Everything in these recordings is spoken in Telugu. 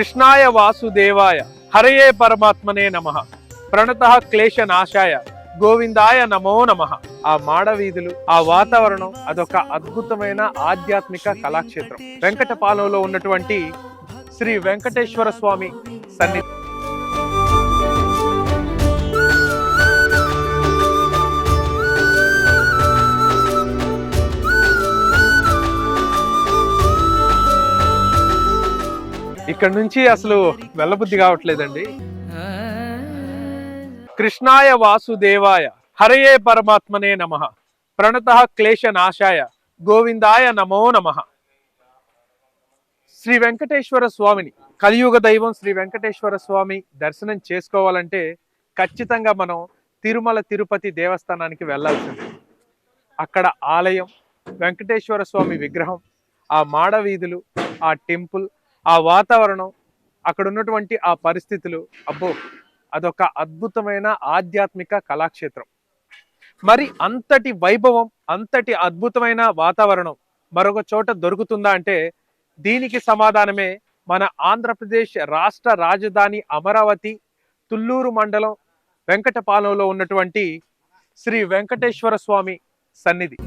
కృష్ణాయ వాసుదేవాయ. హరయే పరమాత్మనే నమ. ప్రణత క్లేశ నాశాయ గోవిందాయ నమో నమ. ఆ మాడవీధులు ఆ వాతావరణం అదొక అద్భుతమైన ఆధ్యాత్మిక కళాక్షేత్రం. వెంకటపాలెంలో ఉన్నటువంటి శ్రీ వెంకటేశ్వర స్వామి సన్నిధి ఇక్కడ నుంచి అసలు వెళ్ళబుద్ధి కావట్లేదండి. కృష్ణాయ వాసుదేవాయ హరయే పరమాత్మనే నమ. ప్రణత క్లేశ నాశాయ గోవిందాయ నమో నమ. శ్రీ వెంకటేశ్వర స్వామిని కలియుగ దైవం శ్రీ వెంకటేశ్వర స్వామి దర్శనం చేసుకోవాలంటే ఖచ్చితంగా మనం తిరుమల తిరుపతి దేవస్థానానికి వెళ్ళాల్సింది. అక్కడ ఆలయం వెంకటేశ్వర స్వామి విగ్రహం ఆ మాడ వీధులు ఆ టెంపుల్ ఆ వాతావరణం అక్కడ ఉన్నటువంటి ఆ పరిస్థితులు అబ్బో అదొక అద్భుతమైన ఆధ్యాత్మిక కళాక్షేత్రం. మరి అంతటి వైభవం అంతటి అద్భుతమైన వాతావరణం మరొక చోట దొరుకుతుందా అంటే దీనికి సమాధానమే మన ఆంధ్రప్రదేశ్ రాష్ట్ర రాజధాని అమరావతి తుల్లూరు మండలం వెంకటపాలెంలో ఉన్నటువంటి శ్రీ వెంకటేశ్వర స్వామి సన్నిధి.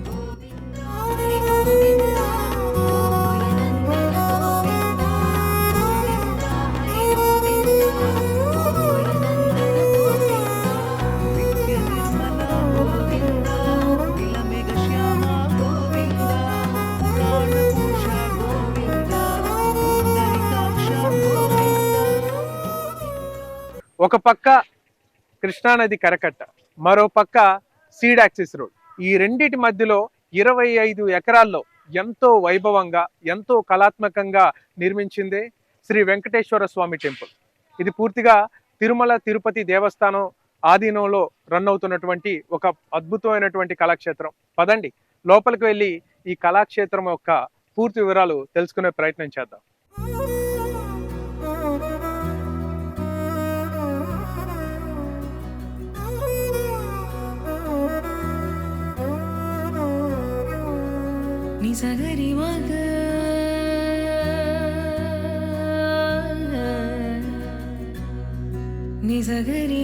ఒక పక్క కృష్ణానది కరకట్ట మరో పక్క సీడ్ యాక్సిస్ రోడ్. ఈ రెండిటి మధ్యలో ఇరవై ఐదు ఎకరాల్లో ఎంతో వైభవంగా ఎంతో కళాత్మకంగా నిర్మించిందే శ్రీ వెంకటేశ్వర స్వామి టెంపుల్. ఇది పూర్తిగా తిరుమల తిరుపతి దేవస్థానం ఆధీనంలో రన్ అవుతున్నటువంటి ఒక అద్భుతమైనటువంటి కళాక్షేత్రం. పదండి లోపలికి వెళ్ళి ఈ కళాక్షేత్రం యొక్క పూర్తి వివరాలు తెలుసుకునే ప్రయత్నం చేద్దాం. నిజగరి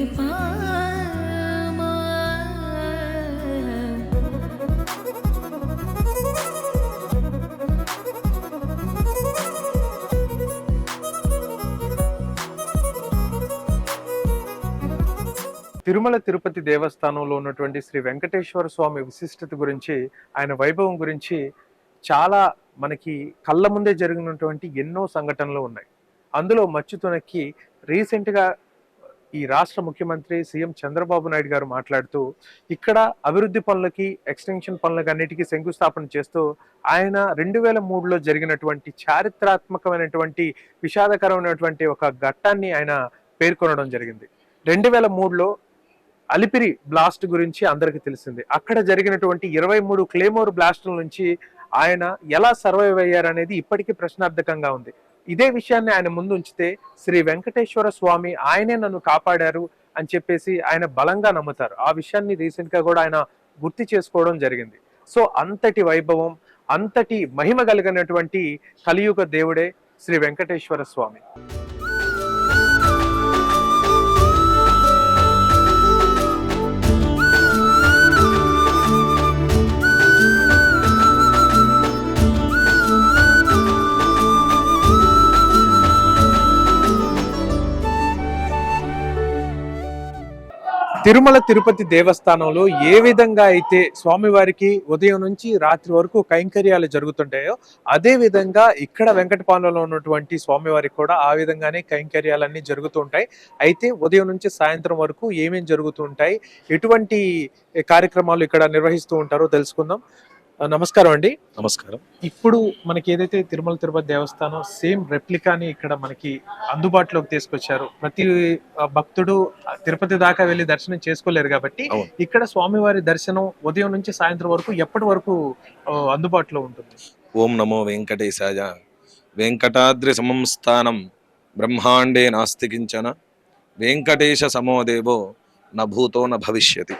తిరుమల తిరుపతి దేవస్థానంలో ఉన్నటువంటి శ్రీ వెంకటేశ్వర స్వామి విశిష్టత గురించి ఆయన వైభవం గురించి చాలా మనకి కళ్ళ ముందే జరిగినటువంటి ఎన్నో సంఘటనలు ఉన్నాయి. అందులో మచ్చుతునక్కి రీసెంట్గా ఈ రాష్ట్ర ముఖ్యమంత్రి సీఎం చంద్రబాబు నాయుడు గారు మాట్లాడుతూ ఇక్కడ అభివృద్ధి పనులకి ఎక్స్టెన్షన్ పనులకి అన్నిటికీ శంకుస్థాపన చేస్తూ ఆయన రెండు వేల మూడులో జరిగినటువంటి చారిత్రాత్మకమైనటువంటి విషాదకరమైనటువంటి ఒక ఘట్టాన్ని ఆయన పేర్కొనడం జరిగింది. రెండు వేల మూడులో అలిపిరి బ్లాస్ట్ గురించి అందరికీ తెలిసింది. అక్కడ జరిగినటువంటి ఇరవై మూడు క్లేమోర్ బ్లాస్టుల నుంచి ఆయన ఎలా సర్వైవ్ అయ్యారనేది ఇప్పటికీ ప్రశ్నార్థకంగా ఉంది. ఇదే విషయాన్ని ఆయన ముందు ఉంచితే శ్రీ వెంకటేశ్వర స్వామి ఆయనే నన్ను కాపాడారు అని చెప్పేసి ఆయన బలంగా నమ్ముతారు. ఆ విషయాన్ని రీసెంట్గా కూడా ఆయన గుర్తు చేసుకోవడం జరిగింది. సో అంతటి వైభవం అంతటి మహిమ కలిగినటువంటి కలియుగ దేవుడే శ్రీ వెంకటేశ్వర స్వామి. తిరుమల తిరుపతి దేవస్థానంలో ఏ విధంగా అయితే స్వామివారికి ఉదయం నుంచి రాత్రి వరకు కైంకర్యాలు జరుగుతుంటాయో అదే విధంగా ఇక్కడ వెంకటపాలెంలో ఉన్నటువంటి స్వామివారికి కూడా ఆ విధంగానే కైంకర్యాలన్నీ జరుగుతూ ఉంటాయి అయితే ఉదయం నుంచి సాయంత్రం వరకు ఏమేం జరుగుతుంటాయి? ఎటువంటి కార్యక్రమాలు ఇక్కడ నిర్వహిస్తూ ఉంటారో తెలుసుకుందాం. నమస్కారం అండి. నమస్కారం. ఇప్పుడు మనకి ఏదైతే తిరుమల తిరుపతి దేవస్థానం సేమ్ రెప్లికాని ఇక్కడ మనకి అందుబాటులోకి తీసుకొచ్చారు. ప్రతి భక్తుడు తిరుపతి దాకా వెళ్ళి దర్శనం చేసుకోలేరు కాబట్టి. ఇక్కడ స్వామివారి దర్శనం ఉదయం నుంచి సాయంత్రం వరకు ఎప్పటి వరకు అందుబాటులో ఉంటుంది? ఓం నమో వెంకటేశాయ. వెంకటాద్రి సమం స్థానం బ్రహ్మాండే నాస్తి కించన. వెంకటేశ సమోదేవో న భూతో న భవిష్యతి.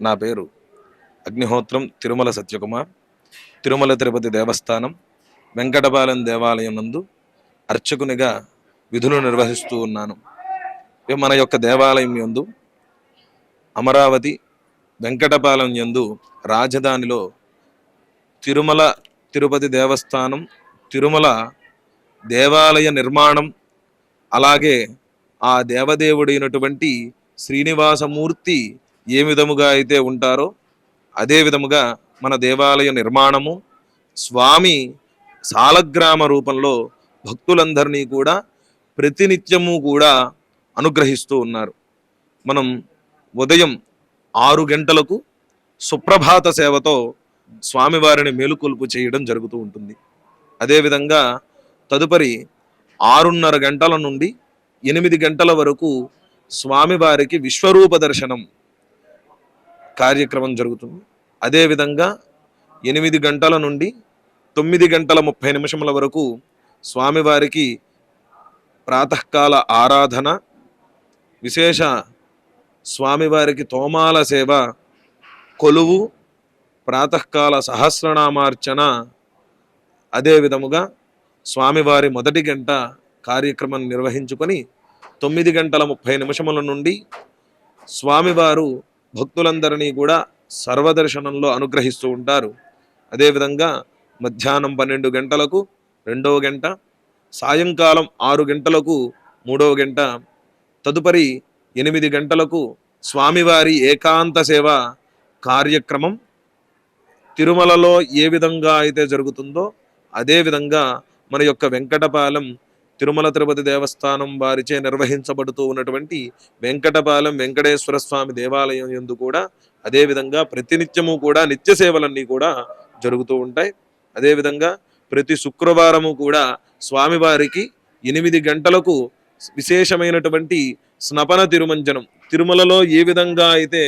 నా పేరు అగ్నిహోత్రం తిరుమల సత్యకుమార్ తిరుమల తిరుపతి దేవస్థానం వెంకటపాలెం దేవాలయం నందు అర్చకునిగా విధులు నిర్వహిస్తూ ఉన్నాను. మన యొక్క దేవాలయం యందు అమరావతి వెంకటపాలెం యందు రాజధానిలో తిరుమల తిరుపతి దేవస్థానం తిరుమల దేవాలయ నిర్మాణం అలాగే ఆ దేవదేవుడైనటువంటి శ్రీనివాసమూర్తి ఏ విధముగా అయితే ఉంటారో అదే విధముగా మన దేవాలయ నిర్మాణము స్వామి సాలగ్రామ రూపంలో భక్తులందరినీ కూడా ప్రతినిత్యము కూడా అనుగ్రహిస్తూ ఉన్నారు. మనం ఉదయం ఆరు గంటలకు సుప్రభాత సేవతో స్వామివారిని మేలుకొల్పు చేయడం జరుగుతూ ఉంటుంది. అదేవిధంగా తదుపరి ఆరున్నర గంటల నుండి ఎనిమిది గంటల వరకు స్వామివారికి విశ్వరూప దర్శనం కార్యక్రమం జరుగుతుంది. అదేవిధంగా ఎనిమిది గంటల నుండి తొమ్మిది గంటల ముప్పై నిమిషముల వరకు స్వామివారికి ప్రాతకాల ఆరాధన విశేష స్వామివారికి తోమాల సేవ కొలువు ప్రాతకాల సహస్రనామార్చన అదే విధముగా స్వామివారి మొదటి గంట కార్యక్రమం నిర్వహించుకొని తొమ్మిది గంటల ముప్పై నిమిషముల నుండి స్వామివారు భక్తులందరినీ కూడా సర్వదర్శనంలో అనుగ్రహిస్తూ ఉంటారు. అదేవిధంగా మధ్యాహ్నం పన్నెండు గంటలకు రెండవ గంట సాయంకాలం ఆరు గంటలకు మూడవ గంట తదుపరి ఎనిమిది గంటలకు స్వామివారి ఏకాంత సేవ కార్యక్రమం. తిరుమలలో ఏ విధంగా అయితే జరుగుతుందో అదే విధంగా మన యొక్క వెంకటపాలెం తిరుమల తిరుపతి దేవస్థానం వారిచే నిర్వహించబడుతూ ఉన్నటువంటి వెంకటపాలెం వెంకటేశ్వర స్వామి దేవాలయం ఎందు కూడా అదేవిధంగా ప్రతినిత్యము కూడా నిత్య సేవలన్నీ కూడా జరుగుతూ ఉంటాయి. అదేవిధంగా ప్రతి శుక్రవారము కూడా స్వామివారికి ఎనిమిది గంటలకు విశేషమైనటువంటి స్నపన తిరుమంజనం. తిరుమలలో ఏ విధంగా అయితే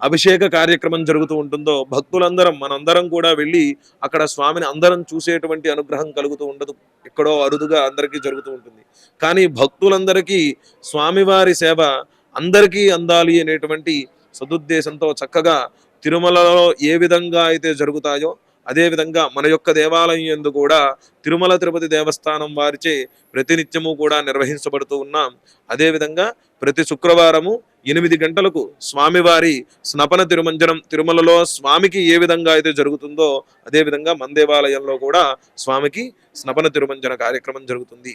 అభిషేక కార్యక్రమం జరుగుతూ ఉంటుందో భక్తులందరం మనందరం కూడా వెళ్ళి అక్కడ స్వామిని అందరం చూసేటువంటి అనుగ్రహం కలుగుతూ ఉండదు. ఎక్కడో అరుదుగా అందరికీ జరుగుతూ ఉంటుంది. కానీ భక్తులందరికీ స్వామివారి సేవ అందరికీ అందాలి అనేటువంటి సదుద్దేశంతో చక్కగా తిరుమలలో ఏ విధంగా అయితే జరుగుతాయో అదేవిధంగా మన యొక్క దేవాలయం ఎందు కూడా తిరుమల తిరుపతి దేవస్థానం వారిచే ప్రతినిత్యము కూడా నిర్వహించబడుతూ ఉన్నాం. అదేవిధంగా ప్రతి శుక్రవారము ఎనిమిది గంటలకు స్వామివారి స్నపన తిరుమంజనం తిరుమలలో స్వామికి ఏ విధంగా అయితే జరుగుతుందో అదేవిధంగా మన దేవాలయంలో కూడా స్వామికి స్నపన తిరుమంజన కార్యక్రమం జరుగుతుంది.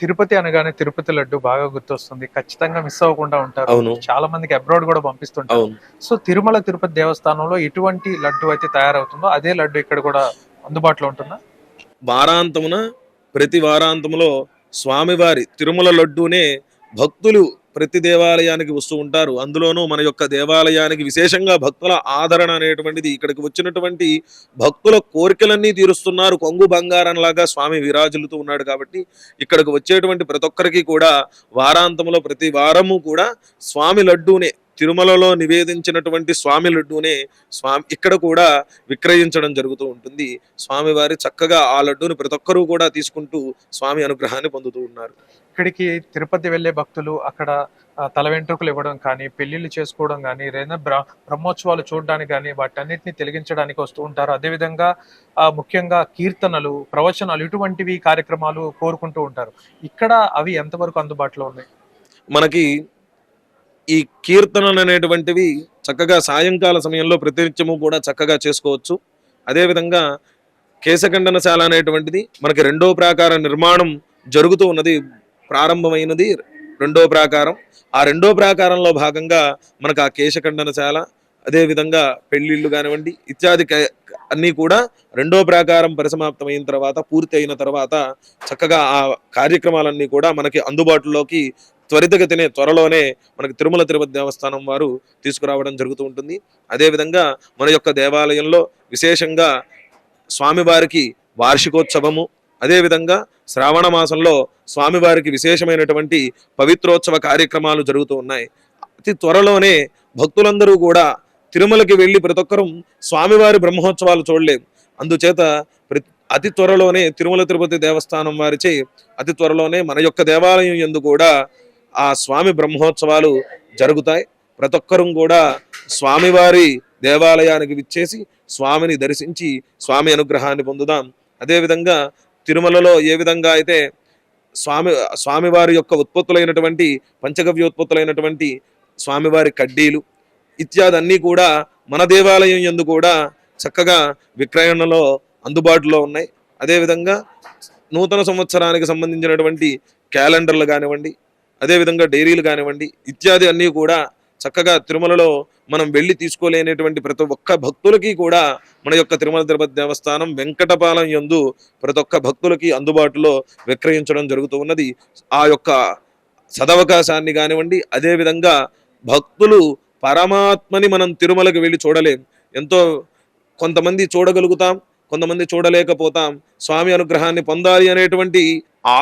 తిరుపతి అనగానే తిరుపతి లడ్డు బాగా గుర్తొస్తుంది. ఖచ్చితంగా మిస్ అవ్వకుండా ఉంటారు. చాలా మందికి అబ్రాడ్ కూడా పంపిస్తుంటారు. సో తిరుమల తిరుపతి దేవస్థానంలో ఎటువంటి లడ్డు అయితే తయారవుతుందో అదే లడ్డు ఇక్కడ కూడా అందుబాటులో ఉంటుందా? వారాంతమున ప్రతి వారాంతములో స్వామివారి తిరుమల లడ్డూనే భక్తులు ప్రతి దేవాలయానికి వస్తూ ఉంటారు. అందులోనూ మన యొక్క దేవాలయానికి విశేషంగా భక్తుల ఆదరణ అనేటువంటిది ఇక్కడికి వచ్చినటువంటి భక్తుల కోరికలన్నీ తీరుస్తున్నారు. కొంగు బంగారం లాగా స్వామి విరాజులుతూ ఉన్నాడు కాబట్టి ఇక్కడికి వచ్చేటువంటి ప్రతి ఒక్కరికి కూడా వారాంతములో ప్రతి వారము కూడా స్వామి లడ్డూనే తిరుమలలో నివేదించినటువంటి స్వామి లడ్డూనే స్వామి ఇక్కడ కూడా విక్రయించడం జరుగుతూ ఉంటుంది. స్వామివారి చక్కగా ఆ లడ్డూని ప్రతి ఒక్కరూ కూడా తీసుకుంటూ స్వామి అనుగ్రహాన్ని పొందుతూ ఉన్నారు. ఇక్కడికి తిరుపతి వెళ్ళే భక్తులు అక్కడ తల వెంట్రుకలు ఇవ్వడం కానీ పెళ్ళిళ్ళు చేసుకోవడం కానీ లేదా బ్ర- బ్రహ్మోత్సవాలు చూడడానికి కానీ వాటన్నిటిని తెలిగించడానికి వస్తూ ఉంటారు. అదేవిధంగా ముఖ్యంగా కీర్తనలు ప్రవచనాలు ఇటువంటివి కార్యక్రమాలు కోరుకుంటూ ఉంటారు. ఇక్కడ అవి ఎంతవరకు అందుబాటులో ఉన్నాయి? మనకి ఈ కీర్తనలు అనేటువంటివి చక్కగా సాయంకాల సమయంలో ప్రతినిత్యము కూడా చక్కగా చేసుకోవచ్చు. అదేవిధంగా కేశఖండనశాల అనేటువంటిది మనకి రెండో ప్రాకార నిర్మాణం జరుగుతూ ఉన్నది ప్రారంభమైనది రెండో ప్రాకారం. ఆ రెండో ప్రాకారంలో భాగంగా మనకు ఆ కేశఖండనశాల అదేవిధంగా పెళ్ళిళ్ళు కానివ్వండి ఇత్యాది క- అన్నీ కూడా రెండో ప్రాకారం పరిసమాప్తమైన తర్వాత పూర్తి అయిన తర్వాత చక్కగా ఆ కార్యక్రమాలన్నీ కూడా మనకి అందుబాటులోకి త్వరితగతినే త్వరలోనే మనకి తిరుమల తిరుపతి దేవస్థానం వారు తీసుకురావడం జరుగుతూ ఉంటుంది. అదేవిధంగా మన యొక్క దేవాలయంలో విశేషంగా స్వామివారికి వార్షికోత్సవము అదేవిధంగా శ్రావణ మాసంలో స్వామివారికి విశేషమైనటువంటి పవిత్రోత్సవ కార్యక్రమాలు జరుగుతూ ఉన్నాయి. అతి త్వరలోనే భక్తులందరూ కూడా తిరుమలకి వెళ్ళి ప్రతి ఒక్కరూ స్వామివారి బ్రహ్మోత్సవాలు చూడలేం. అందుచేత ప్రతి అతి త్వరలోనే తిరుమల తిరుపతి దేవస్థానం వారిచే అతి త్వరలోనే మన యొక్క దేవాలయం ఎందు కూడా ఆ స్వామి బ్రహ్మోత్సవాలు జరుగుతాయి. ప్రతి ఒక్కరూ కూడా స్వామివారి దేవాలయానికి విచ్చేసి స్వామిని దర్శించి స్వామి అనుగ్రహాన్ని పొందుదాం. అదేవిధంగా తిరుమలలో ఏ విధంగా అయితే స్వామి స్వామివారి యొక్క ఉత్పత్తులైనటువంటి పంచగవ్య ఉత్పత్తులైనటువంటి స్వామివారి కడ్డీలు ఇత్యాదన్నీ కూడా మన దేవాలయం యందు కూడా చక్కగా విక్రయణలో అందుబాటులో ఉన్నాయి. అదేవిధంగా నూతన సంవత్సరానికి సంబంధించినటువంటి క్యాలెండర్లు కానివ్వండి అదేవిధంగా డైరీలు కానివ్వండి ఇత్యాది అన్నీ కూడా చక్కగా తిరుమలలో మనం వెళ్ళి తీసుకోలేనటువంటి ప్రతి ఒక్క భక్తులకి కూడా మన యొక్క తిరుమల తిరుపతి దేవస్థానం వెంకటపాలెం యందు ప్రతి ఒక్క భక్తులకి అందుబాటులో విక్రయించడం జరుగుతూ ఉన్నది. ఆ యొక్క సదవకాశాన్ని కానివ్వండి అదేవిధంగా భక్తులు పరమాత్మని మనం తిరుమలకి వెళ్ళి చూడలేం. ఎంతో కొంతమంది చూడగలుగుతాం కొంతమంది చూడలేకపోతాం. స్వామి అనుగ్రహాన్ని పొందాలి అనేటువంటి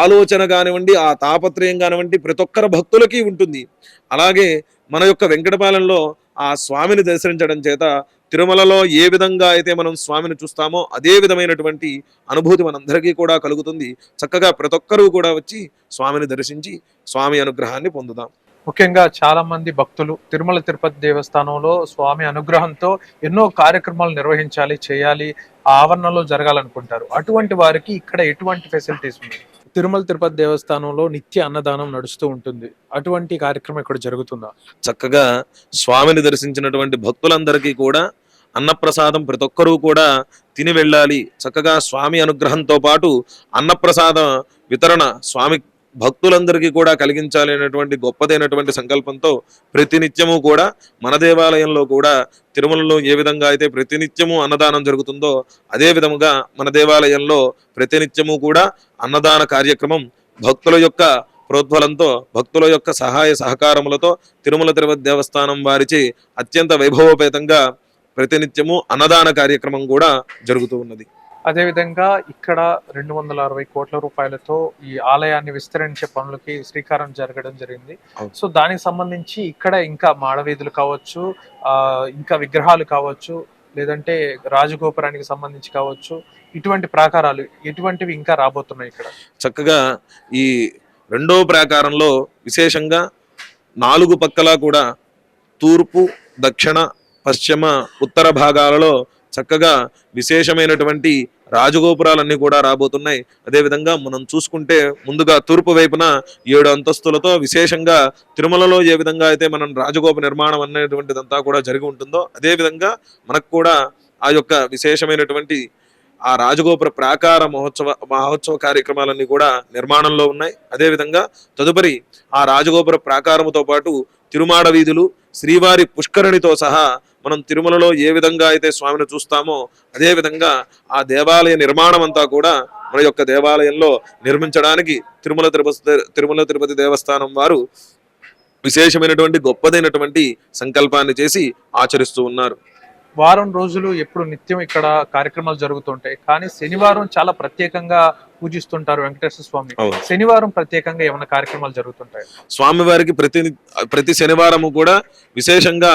ఆలోచన కానివ్వండి ఆ తాపత్రయం కానివ్వండి ప్రతి ఒక్కరి భక్తులకి ఉంటుంది. అలాగే మన యొక్క వెంకటపాలెంలో ఆ స్వామిని దర్శించడం చేత తిరుమలలో ఏ విధంగా అయితే మనం స్వామిని చూస్తామో అదే విధమైనటువంటి అనుభూతి మనందరికీ కూడా కలుగుతుంది. చక్కగా ప్రతి ఒక్కరూ కూడా వచ్చి స్వామిని దర్శించి స్వామి అనుగ్రహాన్ని పొందుదాం. ముఖ్యంగా చాలా మంది భక్తులు తిరుమల తిరుపతి దేవస్థానంలో స్వామి అనుగ్రహంతో ఎన్నో కార్యక్రమాలు నిర్వహించాలి చేయాలి ఆ ఆవరణలో జరగాలనుకుంటారు. అటువంటి వారికి ఇక్కడ ఎటువంటి ఫెసిలిటీస్ ఉన్నాయి? తిరుమల తిరుపతి దేవస్థానంలో నిత్య అన్నదానం నడుస్తూ ఉంటుంది. అటువంటి కార్యక్రమం ఇక్కడ జరుగుతుందా? చక్కగా స్వామిని దర్శించినటువంటి భక్తులందరికీ కూడా అన్నప్రసాదం ప్రతి ఒక్కరూ కూడా తిని వెళ్ళాలి. చక్కగా స్వామి అనుగ్రహంతో పాటు అన్నప్రసాద వితరణ స్వామి భక్తులందరికీ కూడా కలిగించాలి అనేటువంటి గొప్పదైనటువంటి సంకల్పంతో ప్రతినిత్యము కూడా మన దేవాలయంలో కూడా తిరుమలలో ఏ విధంగా అయితే ప్రతినిత్యము అన్నదానం జరుగుతుందో అదే విధముగా మన దేవాలయంలో ప్రతినిత్యము కూడా అన్నదాన కార్యక్రమం భక్తుల యొక్క ప్రోద్బలంతో భక్తుల యొక్క సహాయ సహకారములతో తిరుమల తిరుపతి దేవస్థానం వారిచి అత్యంత వైభవోపేతంగా ప్రతినిత్యము అన్నదాన కార్యక్రమం కూడా జరుగుతూ ఉన్నది. అదేవిధంగా ఇక్కడ రెండు వందల అరవై కోట్ల రూపాయలతో ఈ ఆలయాన్ని విస్తరించే పనులకి శ్రీకారం జరగడం జరిగింది. సో దానికి సంబంధించి ఇక్కడ ఇంకా మాడవీధులు కావచ్చు ఇంకా విగ్రహాలు కావచ్చు లేదంటే రాజగోపురానికి సంబంధించి కావచ్చు ఇటువంటి ప్రాకారాలు ఎటువంటివి ఇంకా రాబోతున్నాయి ఇక్కడ చక్కగా ఈ రెండో ప్రాకారంలో విశేషంగా నాలుగు పక్కల కూడా తూర్పు దక్షిణ పశ్చిమ ఉత్తర భాగాలలో చక్కగా విశేషమైనటువంటి రాజగోపురాలన్నీ కూడా రాబోతున్నాయి. అదేవిధంగా మనం చూసుకుంటే ముందుగా తూర్పు వైపున ఏడు అంతస్తులతో విశేషంగా తిరుమలలో ఏ విధంగా అయితే మనం రాజగోప నిర్మాణం అనేటువంటిదంతా కూడా జరిగి ఉంటుందో అదే విధంగా మనకు కూడా ఆ యొక్క విశేషమైనటువంటి ఆ రాజగోపుర ప్రాకార మహోత్సవ మహోత్సవ కార్యక్రమాలన్నీ కూడా నిర్మాణంలో ఉన్నాయి. అదేవిధంగా తదుపరి ఆ రాజగోపుర ప్రాకారముతో పాటు తిరుమాడ వీధులు శ్రీవారి పుష్కరిణితో సహా మనం తిరుమలలో ఏ విధంగా అయితే స్వామిని చూస్తామో అదే విధంగా ఆ దేవాలయ నిర్మాణం అంతా కూడా మన యొక్క దేవాలయంలో నిర్మించడానికి తిరుమల తిరుపతి తిరుమల తిరుపతి దేవస్థానం వారు విశేషమైనటువంటి గొప్పదైనటువంటి సంకల్పాన్ని చేసి ఆచరిస్తూ ఉన్నారు. వారం రోజులు ఎప్పుడు నిత్యం ఇక్కడ కార్యక్రమాలు జరుగుతుంటాయి. కానీ శనివారం చాలా ప్రత్యేకంగా పూజిస్తుంటారు వెంకటేశ్వర స్వామి. శనివారం ప్రత్యేకంగా ఏమైనా కార్యక్రమాలు జరుగుతుంటాయి? స్వామివారికి ప్రతి ప్రతి శనివారము కూడా విశేషంగా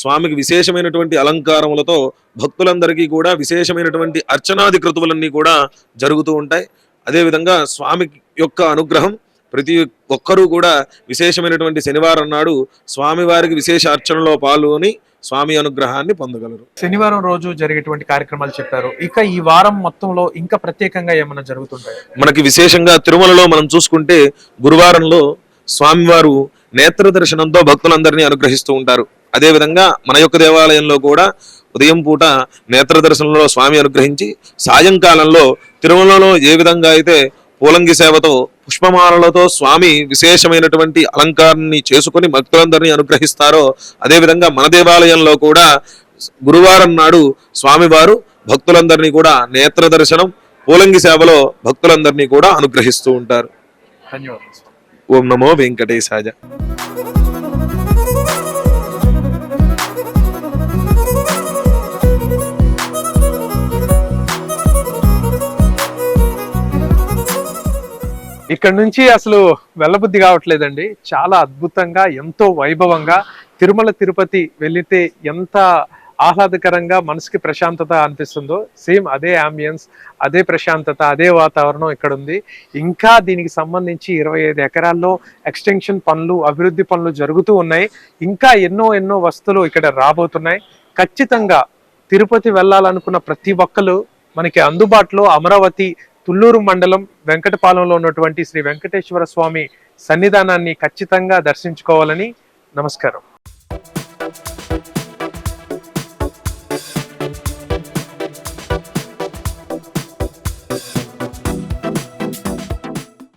స్వామికి విశేషమైనటువంటి అలంకారములతో భక్తులందరికీ కూడా విశేషమైనటువంటి అర్చనాది కృతువులన్నీ కూడా జరుగుతూ ఉంటాయి. అదేవిధంగా స్వామి యొక్క అనుగ్రహం ప్రతి ఒక్కరూ కూడా విశేషమైనటువంటి శనివారం నాడు స్వామివారికి విశేష అర్చనలో పాల్గొని స్వామి అనుగ్రహాన్ని పొందగలరు. శనివారం రోజు జరిగేటువంటి కార్యక్రమాలు చెప్పారు. ఇక ఈ వారం మొత్తంలో ఇంకా ప్రత్యేకంగా ఏమైనా జరుగుతుంటాయి? మనకి విశేషంగా తిరుమలలో మనం చూసుకుంటే గురువారంలో స్వామివారు నేత్ర దర్శనంతో భక్తులందరినీ అనుగ్రహిస్తూ ఉంటారు. అదేవిధంగా మన యొక్క దేవాలయంలో కూడా ఉదయం పూట నేత్ర దర్శనంలో స్వామి అనుగ్రహించి సాయంకాలంలో తిరుమలలో ఏ విధంగా అయితే పూలంగి సేవతో పుష్పమాలలతో స్వామి విశేషమైనటువంటి అలంకారాన్ని చేసుకొని భక్తులందరినీ అనుగ్రహిస్తారో అదేవిధంగా మన దేవాలయంలో కూడా గురువారం నాడు స్వామివారు భక్తులందరినీ కూడా నేత్ర దర్శనం పూలంగి సేవలో భక్తులందరినీ కూడా అనుగ్రహిస్తూ ఉంటారు ధన్యవాదాలు. ఓం నమో వెంకటేశాయ ఇక్కడ నుంచి అసలు వెళ్ళబుద్ధి కావట్లేదండి. చాలా అద్భుతంగా ఎంతో వైభవంగా తిరుమల తిరుపతి వెళితే ఎంత ఆహ్లాదకరంగా మనసుకి ప్రశాంతత అనిపిస్తుందో సేమ్ అదే అంబియన్స్ అదే ప్రశాంతత అదే వాతావరణం ఇక్కడ ఉంది. ఇంకా దీనికి సంబంధించి ఇరవై ఐదు ఎకరాల్లో ఎక్స్టెన్షన్ పనులు అభివృద్ధి పనులు జరుగుతూ ఉన్నాయి. ఇంకా ఎన్నో ఎన్నో వస్తువులు ఇక్కడ రాబోతున్నాయి. ఖచ్చితంగా తిరుపతి వెళ్ళాలనుకున్న ప్రతి ఒక్కరు మనకి అందుబాటులో అమరావతి తుళ్ళూరు మండలం వెంకటపాలెంలో ఉన్నటువంటి శ్రీ వెంకటేశ్వర స్వామి సన్నిధానాన్ని ఖచ్చితంగా దర్శించుకోవాలని నమస్కారం.